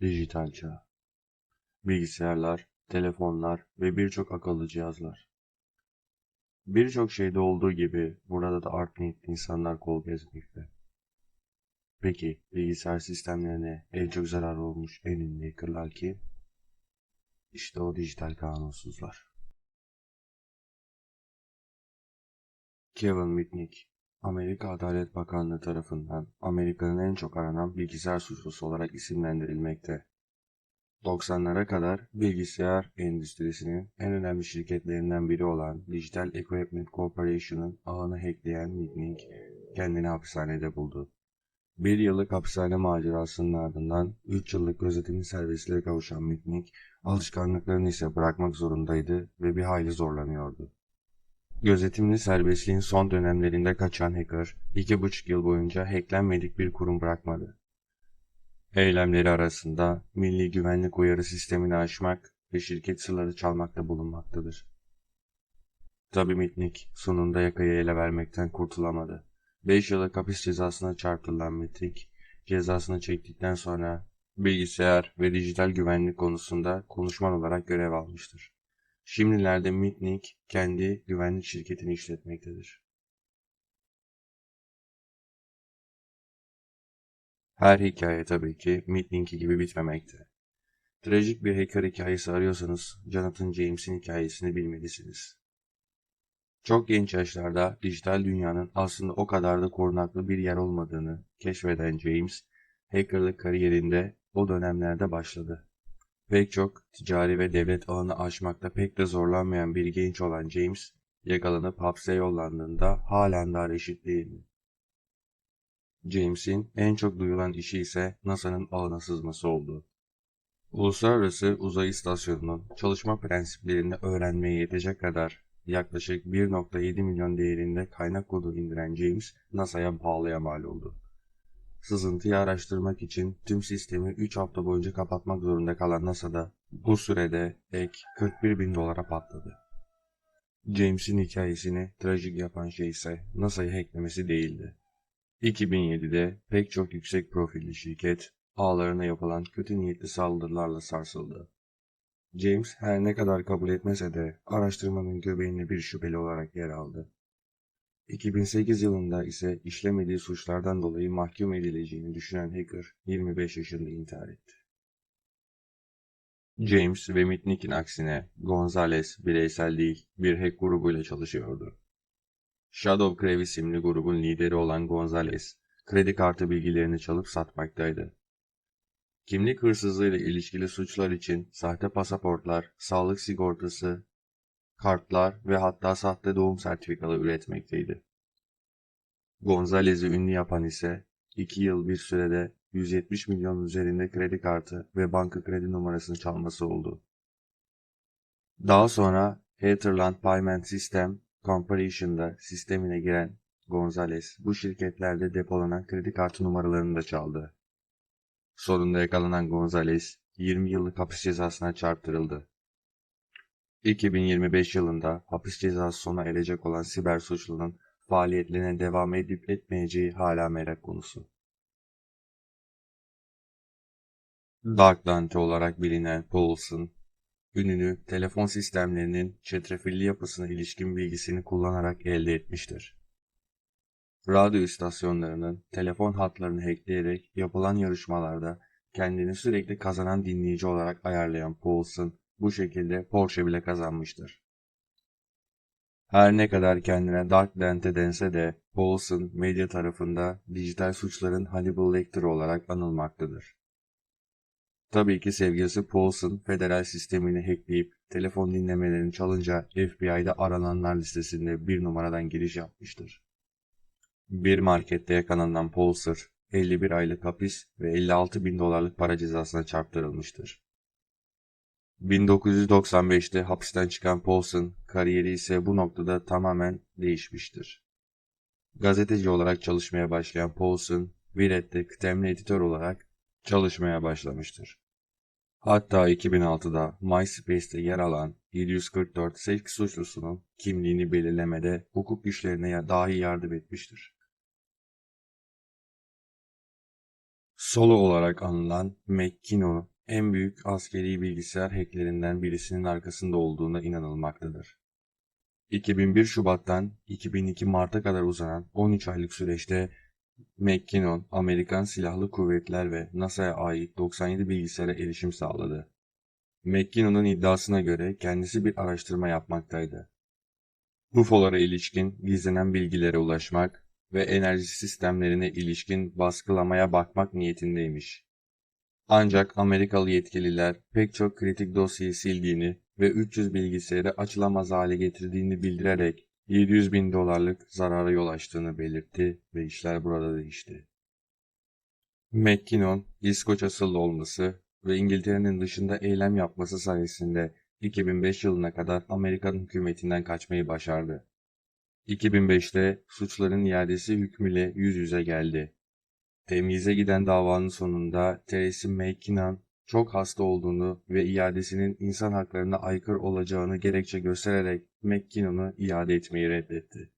Dijital çağ. Bilgisayarlar, telefonlar ve birçok akıllı cihazlar. Birçok şeyde olduğu gibi burada da art niyetli insanlar kol gezmekte. Peki bilgisayar sistemlerine en çok zarar olmuş en ünlü hackerlar kim? İşte o dijital kanunsuzlar. Kevin Mitnick, Amerika Adalet Bakanlığı tarafından Amerika'nın en çok aranan bilgisayar suçlusu olarak isimlendirilmekte. 90'lara kadar bilgisayar endüstrisinin en önemli şirketlerinden biri olan Digital Equipment Corporation'ın ağını hackleyen Mitnick kendini hapishanede buldu. Bir yıllık hapishane macerasının ardından 3 yıllık gözetimli serbestliğe kavuşan Mitnick, alışkanlıklarını ise bırakmak zorundaydı ve bir hayli zorlanıyordu. Gözetimli serbestliğin son dönemlerinde kaçan hacker, iki buçuk yıl boyunca hacklenmedik bir kurum bırakmadı. Eylemleri arasında milli güvenlik uyarı sistemini aşmak ve şirket sırları çalmakta bulunmaktadır. Tabi Mitnick sonunda yakayı ele vermekten kurtulamadı. 5 yıllık hapis cezasına çarptırılan Mitnick, cezasını çektikten sonra bilgisayar ve dijital güvenlik konusunda konuşman olarak görev almıştır. Şimdilerde Mitnick kendi güvenlik şirketini işletmektedir. Her hikaye tabii ki Mitnick'i gibi bitmemekte. Trajik bir hacker hikayesi arıyorsanız Jonathan James'in hikayesini bilmelisiniz. Çok genç yaşlarda dijital dünyanın aslında o kadar da korunaklı bir yer olmadığını keşfeden James, hackerlık kariyerinde o dönemlerde başladı. Pek çok ticari ve devlet ağını aşmakta pek de zorlanmayan bir genç olan James, yakalanıp hapse yollandığında halen daha reşit değildi. James'in en çok duyulan işi ise NASA'nın ağına sızması oldu. Uluslararası Uzay İstasyonu'nun çalışma prensiplerini öğrenmeye yetecek kadar yaklaşık 1.7 milyon değerinde kaynak kodu indiren James, NASA'ya pahalıya mal oldu. Sızıntıyı araştırmak için tüm sistemi 3 hafta boyunca kapatmak zorunda kalan NASA'da bu sürede ek 41 bin dolara patladı. James'in hikayesini trajik yapan şey ise NASA'yı hacklemesi değildi. 2007'de pek çok yüksek profilli şirket ağlarına yapılan kötü niyetli saldırılarla sarsıldı. James her ne kadar kabul etmese de araştırmanın göbeğinde bir şüpheli olarak yer aldı. 2008 yılında ise işlemediği suçlardan dolayı mahkum edileceğini düşünen hacker 25 yaşında intihar etti. James ve Mitnick'in aksine Gonzalez bireysel değil bir hack grubuyla çalışıyordu. Shadow Crave isimli grubun lideri olan Gonzalez, kredi kartı bilgilerini çalıp satmaktaydı. Kimlik hırsızlığıyla ilişkili suçlar için sahte pasaportlar, sağlık sigortası, kartlar ve hatta sahte doğum sertifikaları üretmekteydi. Gonzalez'i ünlü yapan ise 2 yıl bir sürede 170 milyon üzerinde kredi kartı ve banka kredi numarasını çalması oldu. Daha sonra Heatherland Payment System Corporation'da sistemine giren Gonzalez bu şirketlerde depolanan kredi kartı numaralarını da çaldı. Sonunda yakalanan Gonzalez 20 yıllık hapis cezasına çarptırıldı. 2025 yılında hapis cezası sona erecek olan siber suçlunun faaliyetlerine devam edip etmeyeceği hala merak konusu. Dark Dante olarak bilinen Paulson, ününü telefon sistemlerinin çetrefilli yapısına ilişkin bilgisini kullanarak elde etmiştir. Radyo istasyonlarının telefon hatlarını hackleyerek yapılan yarışmalarda kendini sürekli kazanan dinleyici olarak ayarlayan Paulson, bu şekilde Porsche bile kazanmıştır. Her ne kadar kendine Dark Dante dense de Paulson medya tarafında dijital suçların Hannibal Lecter olarak anılmaktadır. Tabii ki sevgilisi Paulson federal sistemini hackleyip telefon dinlemelerini çalınca FBI'da arananlar listesinde bir numaradan giriş yapmıştır. Bir markette yakalanan Paulson 51 aylık hapis ve 56 bin dolarlık para cezasına çarptırılmıştır. 1995'te hapisten çıkan Paulson kariyeri ise bu noktada tamamen değişmiştir. Gazeteci olarak çalışmaya başlayan Paulson, Wired'de kıdemli editör olarak çalışmaya başlamıştır. Hatta 2006'da MySpace'te yer alan 744 seks suçlusunun kimliğini belirlemede hukuk güçlerine dahi yardım etmiştir. Solo olarak anılan McKinnon, en büyük askeri bilgisayar hacklerinden birisinin arkasında olduğuna inanılmaktadır. 2001 Şubat'tan 2002 Mart'a kadar uzanan 13 aylık süreçte McKinnon, Amerikan Silahlı Kuvvetler ve NASA'ya ait 97 bilgisayara erişim sağladı. McKinnon'un iddiasına göre kendisi bir araştırma yapmaktaydı. UFO'lara ilişkin gizlenen bilgilere ulaşmak ve enerji sistemlerine ilişkin baskılamaya bakmak niyetindeymiş. Ancak Amerikalı yetkililer pek çok kritik dosyayı sildiğini ve 300 bilgisayarı açılamaz hale getirdiğini bildirerek 700 bin dolarlık zarara yol açtığını belirtti ve işler burada değişti. McKinnon, İskoç asıllı olması ve İngiltere'nin dışında eylem yapması sayesinde 2005 yılına kadar Amerikan hükümetinden kaçmayı başardı. 2005'te suçların iadesi hükmüyle yüz yüze geldi. Temyize giden davanın sonunda Tracy McKinnon çok hasta olduğunu ve iadesinin insan haklarına aykırı olacağını gerekçe göstererek McKinnon'u iade etmeyi reddetti.